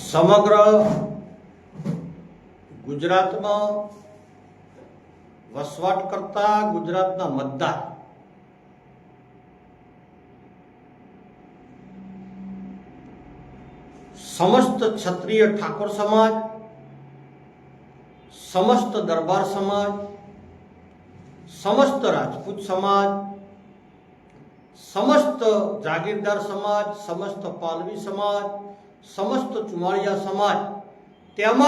સમગ્ર ગુજરાતમાં વસવાટ કરતા ગુજરાતના મતદાર સમસ્ત ક્ષત્રિય ઠાકોર સમાજ, સમસ્ત દરબાર સમાજ, સમસ્ત રાજપૂત સમાજ સમસ્ત જાગીરદાર સમાજ, સમસ્ત પાલવી સમાજ, સમસ્ત ચુમાળિયા સમાજ, તેમજ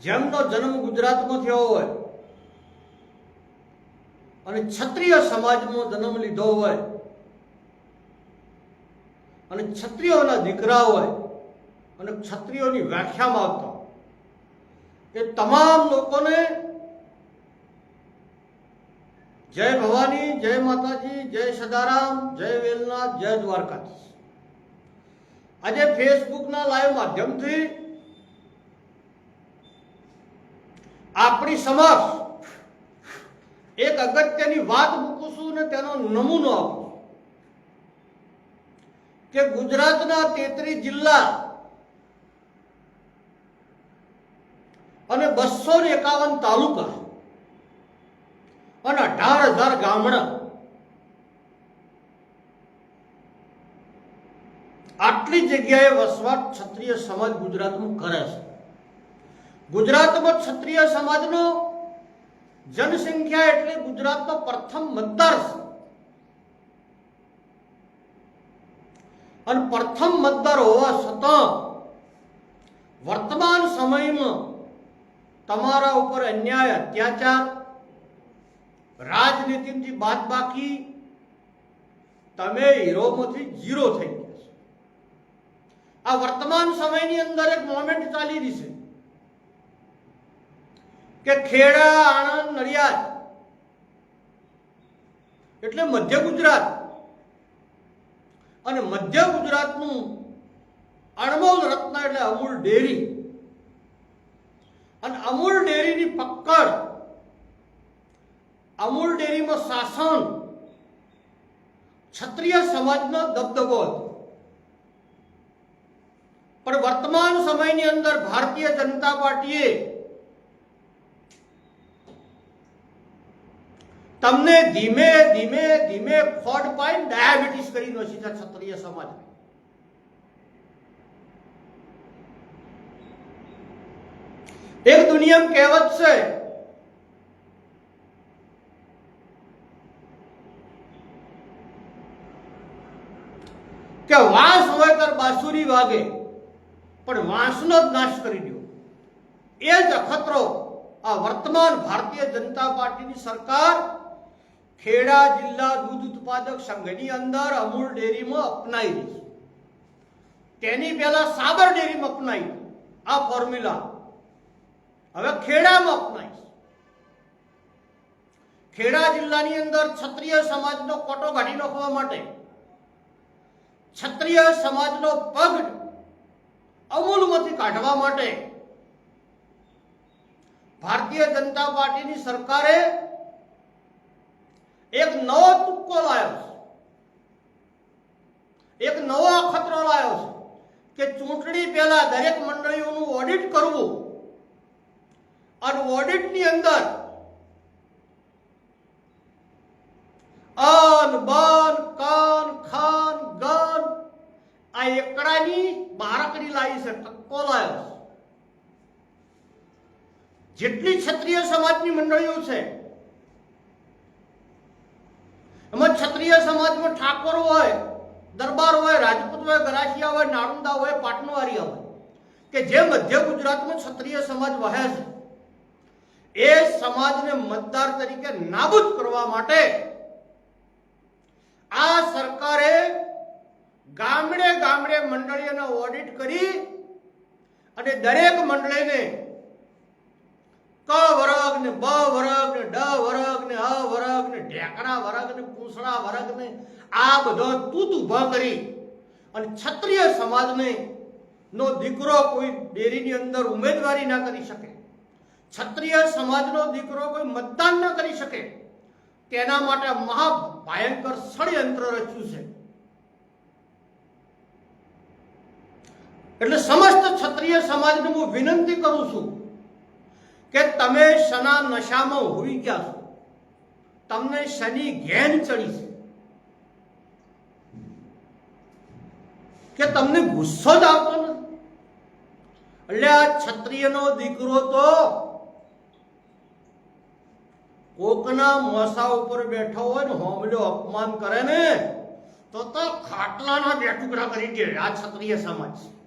જેમનો જન્મ ગુજરાતમાં થયો હોય અને ક્ષત્રિય સમાજમાં જન્મ લીધો હોય અને ક્ષત્રિયોના દીકરા હોય અને ક્ષત્રિયોની વ્યાખ્યામાં આવતા એ તમામ લોકોને જય ભવાની, જય માતાજી, જય સદારામ, જય વેલનાથ, જય દ્વારકાધીશ. આજે ફેસબુકના લાઈવ માધ્યમથી આપણી સમક્ષ એક અગત્યની વાત મૂકું છું ને તેનો નમૂનો આપું કે ગુજરાતના તેત્રીસ જિલ્લા અને બસો એકાવન તાલુકા અને અઢાર હજાર ગામડા આટલી જગ્યાએ વસવાટ ક્ષત્રિય સમાજ ગુજરાતમાં કરે છે. ગુજરાતમાં ક્ષત્રિય સમાજનો જનસંખ્યા એટલે ગુજરાતનો પ્રથમ મતદાર છે. અને પ્રથમ મતદાર હોવા છતાં વર્તમાન સમયમાં તમારા ઉપર અન્યાય, અત્યાચાર રાજનીતિથી બાદ બાકી તમે હીરોમાંથી જીરો થઈ ગયા છો. આ વર્તમાન સમયની અંદર એક મોમેન્ટ ચાલી રહી છે કે ખેડા, આણંદ, નડિયાદ એટલે મધ્ય ગુજરાત અને મધ્ય ગુજરાતનું અણમોલ રત્ન એટલે અમૂલ ડેરી. અને અમૂલ ડેરીની પકડ અમૂલ ડેરીમાં શાસન ક્ષત્રિય સમાજનો દબદબો હતો પણ વર્તમાન સમયની અંદર ભારતીય જનતા પાર્ટીએ તમને ધીમે ધીમે ધીમે ખોટ પાઈ ડાયાબિટીસ કરી નાખી છે ક્ષત્રિય સમાજ એક દુનિયામાં કહેવત છે કે વાંસ હોય ત્યારે બાંસુરી વાગે. પણ વાંસનો જ નાશ કરી દો. એ જ અખતરો આ વર્તમાન ભારતીય જનતા પાર્ટીની સરકાર ખેડા જિલ્લા દૂધ ઉત્પાદક સંઘની અંદર અમૂલ ડેરીમાં અપનાવી છે. તેની પહેલા સાબર ડેરીમાં અપનાવી આ ફોર્મ્યુલા. હવે ખેડામાં અપનાવી ખેડા જિલ્લાની અંદર ક્ષત્રિય સમાજનો કોટો કાઢી નાખવા માટે ક્ષત્રિય સમાજનો પગ અમૂલમાંથી કાઢવા માટે ભારતીય જનતા પાર્ટીની સરકારે એક નવો તુક્કો લાવ્યો છે. એક નવો અખતરો લાવ્યો છે કે ચૂંટણી પહેલા દરેક મંડળીઓનું ઓડિટ કરવું અને ઓડિટની અંદર અન બન કન ખન ગન આ એકડાની બારકડી લાવી છે, ટક્કો લાવ્યો જેટલી ક્ષત્રિય સમાજની મંડળીઓ છે, એમાં ક્ષત્રિય સમાજમાં ઠાકોર હોય, દરબાર હોય, રાજપૂત હોય, ગરાસિયા હોય, નાળંદા હોય પાટણવારિયા હોય, કે જે મધ્ય ગુજરાતમાં ક્ષત્રિય સમાજ વહે છે, એ સમાજને મતદાર તરીકે નાબૂદ કરવા માટે આ સરકારે ગામડે ગામડે મંડળીઓનો ઓડિટ કરી અને દરેક મંડળીને ક વર્ગ ને બ વર્ગ ને ડ વર્ગ ને અ વર્ગ ને ઢેકણા વર્ગ ને પૂંછડા વર્ગ ને આ બધો તૂત ઊભા કરી અને ક્ષત્રિય સમાજને નો દીકરો કોઈ ડેરીની અંદર ઉમેદવારી ના કરી શકે. ક્ષત્રિય સમાજનો દીકરો કોઈ મતદાન ન કરી શકે. તેના માટે મહા ભયંકર ષડયંત્ર રચ્યું છે. એટલે સમસ્ત ક્ષત્રિય સમાજને હું વિનંતી કરું છું કે તમે શના નશામાં હોઈ ગયા છો. તમને શનિ ઘેન ચડી છે. કે તમને ગુસ્સો જ આવતો એટલે આ ક્ષત્રિયનો દીકરો તો કોકના મોસા ઉપર બેઠો હોય ને હોમલો અપમાન કરે ને, તો તો ખાટલાના બે ટુકડા કરી દે આ ક્ષત્રિય સમાજ. છે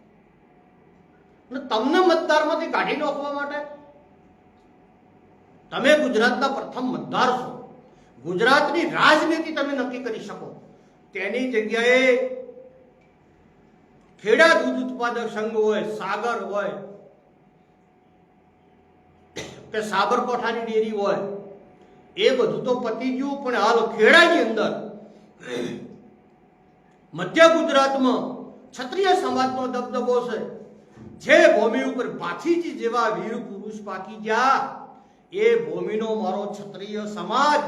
અને તમને મતદારમાંથી કાઢી નાખવા માટે? તમે ગુજરાતના પ્રથમ મતદાર છો. ગુજરાતની રાજનીતિ તમે નક્કી કરી શકો. તેની જગ્યાએ ખેડા દૂધ ઉત્પાદક સંઘ હોય, સાગર હોય, કે સાબરકોઠાની ડેરી હોય, એ બધું તો પતી ગયું, પણ હાલ ખેડાની અંદર મધ્ય ગુજરાતમાં ક્ષત્રિય સમાજનો દબદબો છે. જે ભૂમિ ઉપર ભાથીજી જેવા વીર પુરુષ પાકી ગયા, એ ભૂમિનો મારો ક્ષત્રિય સમાજ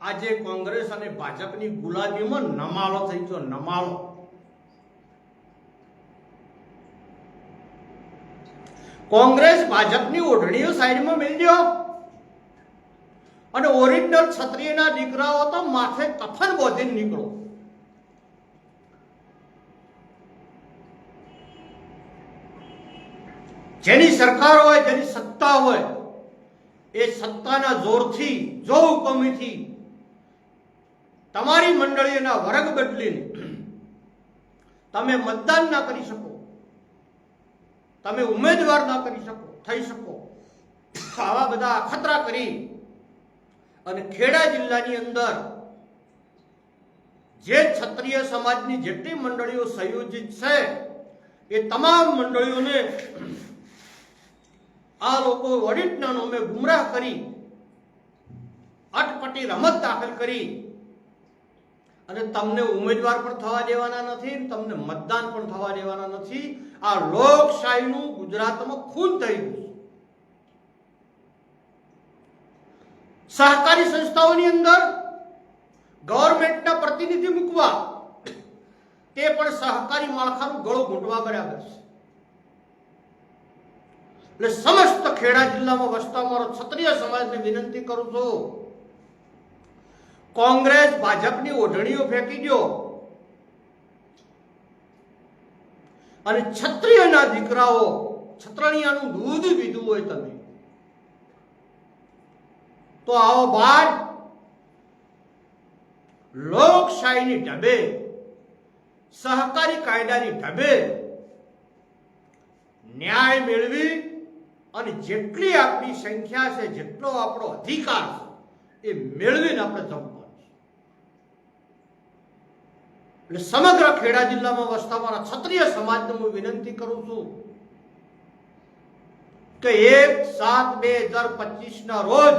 આજે કોંગ્રેસ અને ભાજપની ગુલામીમાં નમાલો થઈ ગયો નમાલો કોંગ્રેસ ભાજપની ઓઢણીઓ સાઈડમાં મેળજો અને ઓરિજિનલ ક્ષત્રિયના દીકરાઓ તો માથે કફન બોધીને નીકળો. જેની સરકાર હોય, જેની સત્તા હોય, એ સત્તાના જોરથી, જો હુકમીથી તમારી મંડળીના વર્ગ બદલીને તમે મતદાન ના કરી શકો, તમે ઉમેદવાર ના કરી શકો, થઈ શકો. આવા બધા અખતરા કરી અને ખેડા જિલ્લાની અંદર જે ક્ષત્રિય સમાજની જેટલી મંડળીઓ સંયોજિત છે, એ તમામ મંડળીઓને આ લોકો વડિટના નામે ગુમરાહ કરી, અટપટી રમત દાખલ કરી. અને તમને ઉમેદવાર પણ થવા દેવાના નથી, તમને મતદાન પણ થવા દેવાના નથી. આ લોકશાહીનું ગુજરાતમાં ખૂન થઈ ગયું. સહકારી સંસ્થાઓની અંદર ગવર્મેન્ટના પ્રતિનિધિ મૂકવા, તે પણ સહકારી માળખાનું ગળો ઘૂંટવા બરાબર છે. એટલે સમસ્ત ખેડા જિલ્લામાં વસતા મારો ક્ષત્રિય સમાજને વિનંતી કરું છું. કોંગ્રેસ ભાજપની ઓઢણીઓ ફેંકી દો અને ક્ષત્રિયના દીકરાઓ, છત્રણિયાનું દૂધ પીધું હોય તમે. તો આવો બાર. લોકશાહીની ઢબે, સહકારી કાયદાની ઢબે, ન્યાય મેળવી અને જેટલી આપણી સંખ્યા છે, જેટલો આપણો અધિકાર છે, એ મેળવીને આપણે જમવાનું એટલે સમગ્ર ખેડા જિલ્લામાં વસતા મારા ક્ષત્રિય સમાજને હું વિનંતી કરું છું કે એક સાત બે હજાર પચીસ ના રોજ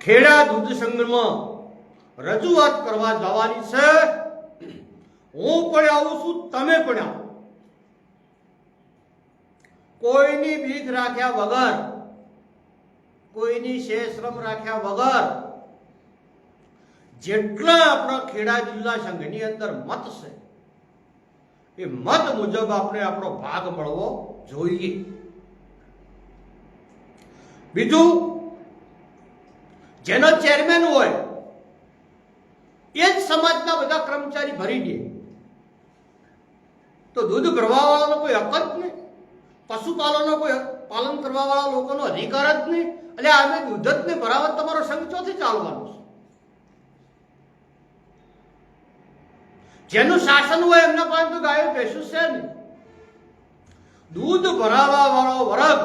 ખેડા દૂધ સંઘમાં રજૂઆત કરવા જવાની છે. હું પણ આવું છું, તમે પણ આવો. કોઈની ભીખ રાખ્યા વગર, કોઈની શેષરમ રાખ્યા વગર, જેટલા આપણા ખેડા જિલ્લા સંઘની અંદર મત છે, એ મત મુજબ આપણે આપણો ભાગ મળવો જોઈએ. બીજું, જેનો ચેરમેન હોય, એ જ સમાજના બધા કર્મચારી ભરી દે. તો દૂધ ભરવાવાળાનો કોઈ હક જ નહીં. પશુપાલનનો કોઈ પાલન કરવા વાળા લોકોનો અધિકાર જ નહીં. એટલે અમે દૂધ જ નહીં ભરાવત તમારો સંઘ ચોથી ચાલવાનો છે? જેનું શાસન હોય એમના પાસે તો ગાયો, ભેંસું છે નહીં. દૂધ ભરાવા વાળો વર્ગ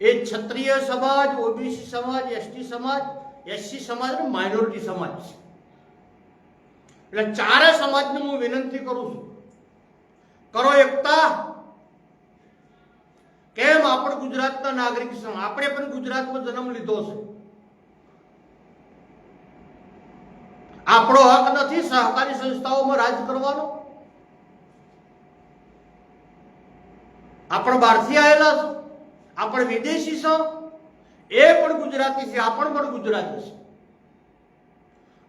એ ક્ષત્રિય સમાજ, ઓબીસી સમાજ, એસટી સમાજ, એસસી સમાજ માઇનોરિટી સમાજ છે. એટલે ચારે સમાજને હું વિનંતી કરું છું કરો એકતા. કેમ? આપણે ગુજરાતના નાગરિક છીએ. આપણે પણ ગુજરાતમાં જન્મ લીધો છે. આપણો હક નથી સહકારી સંસ્થાઓમાં રાજ કરવાનો. આપણે બહારથી આવેલા છો. આપણે વિદેશી છો. એ પણ ગુજરાતી છે આપણ પણ ગુજરાતી છે.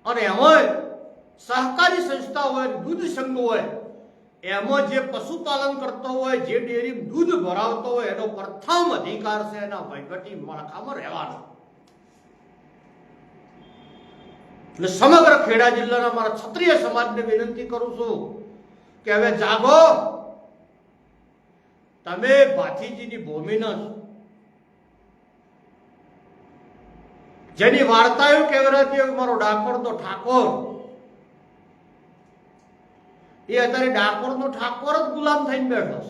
અને હવે સહકારી સંસ્થા હોય, દૂધ સંઘ હોય એમાં જે પશુપાલન કરતો હોય, જે ડેરી દૂધ ભરાવતો હોય, એનો પ્રથમ અધિકાર છે એના વહીવટી માળખામાં રહેવાનો. એટલે સમગ્ર ખેડા જિલ્લાના મારા ક્ષત્રિય સમાજને વિનંતી કરું છું કે હવે જાગો. તમે ભાથીજીની ન છો. જેની વાર્તાઓ કહેવાતી હોય મારો ડાકોર તો ઠાકોર. એ અત્યારે ડાકોર નો ઠાકોર જ ગુલામ થઈને બેઠો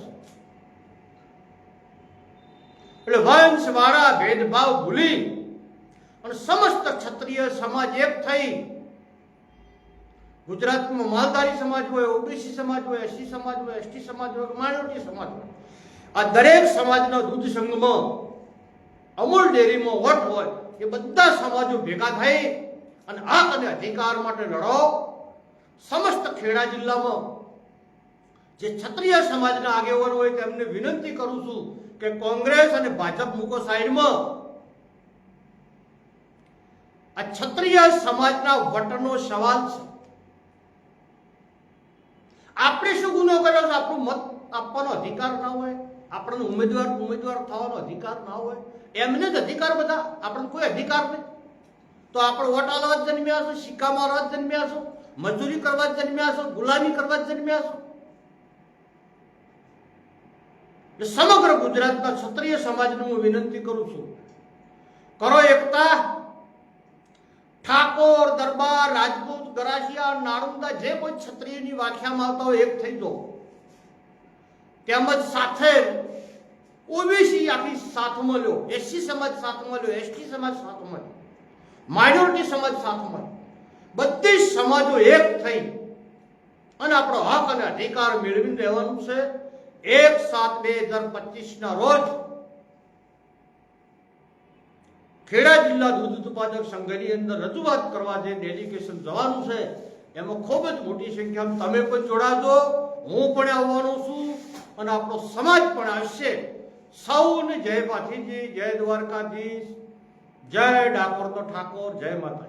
એટલે વંશ વાળા ભેદભાવ ભૂલી અને સમસ્ત ક્ષત્રિય સમાજ એક થઈ. ગુજરાતમાં માલધારી સમાજ હોય, ઓબીસી સમાજ હોય એસસી સમાજ હોય, એસટી સમાજ હોય માઇનોરિટી સમાજ હોય. આ દરેક સમાજના દૂધ સંઘમાં, અમૂલ ડેરીમાં વટ હોય, એ બધા સમાજો ભેગા થઈ અને આ અને અધિકાર માટે લડો. સમસ્ત ખેડા જિલ્લામાં જે ક્ષત્રિય સમાજના આગેવાન હોય તેમને વિનંતી કરું છું કે કોંગ્રેસ અને ભાજપ મૂકો સાઈડમાં. આ ક્ષત્રિય સમાજના વટનો સવાલ છે. આપણે શું ગુનો કર્યો છે? આપણું મત આપવાનો અધિકાર ના હોય, આપણને ઉમેદવાર ઉમેદવાર થવાનો અધિકાર ના હોય. એમને જ અધિકાર બધા, આપણને કોઈ અધિકાર નહીં. તો આપણે વોટ આલવા જન્મ્યા છો, સિક્કામાં જન્મ્યા છો. મજૂરી કરવા જન્મ્યા છો, ગુલામી કરવા જન્મ્યા છો સમગ્ર ગુજરાતના ક્ષત્રિય સમાજને હું વિનંતી કરું છું, કરો એકતા, ઠાકોર, દરબાર, રાજપૂત, ગરાસિયા નાણુંદા જે કોઈ ક્ષત્રિયની વ્યાખ્યામાં આવતા હોય એક થઈ જાઓ તેમજ સાથે ઓબીસી આખી સાથમાં લ્યો, એસસી સમાજ સાથમાં લ્યો, એસટી સમાજ સાથમાં લ્યો, માઇનોરિટી સમાજ સાથમાં લ્યો. બધી સમાજો એક થઈ. અને આપણો હક અને અધિકાર મેળવીને રહેવાનું છે. એક સાત બે હજાર પચીસ ના રોજ ખેડા જિલ્લા દૂધ ઉત્પાદક સંઘની અંદર રજૂઆત કરવા જે ડેલિગેશન જવાનું છે, એમાં ખૂબ જ મોટી સંખ્યામાં તમે પણ જોડાજો. હું પણ આવવાનો છું અને આપણો સમાજ પણ આવશે. સૌને જય પાથીજી જય દ્વારકાધીશ, જય ડાકોર તો ઠાકોર, જય માતાજી.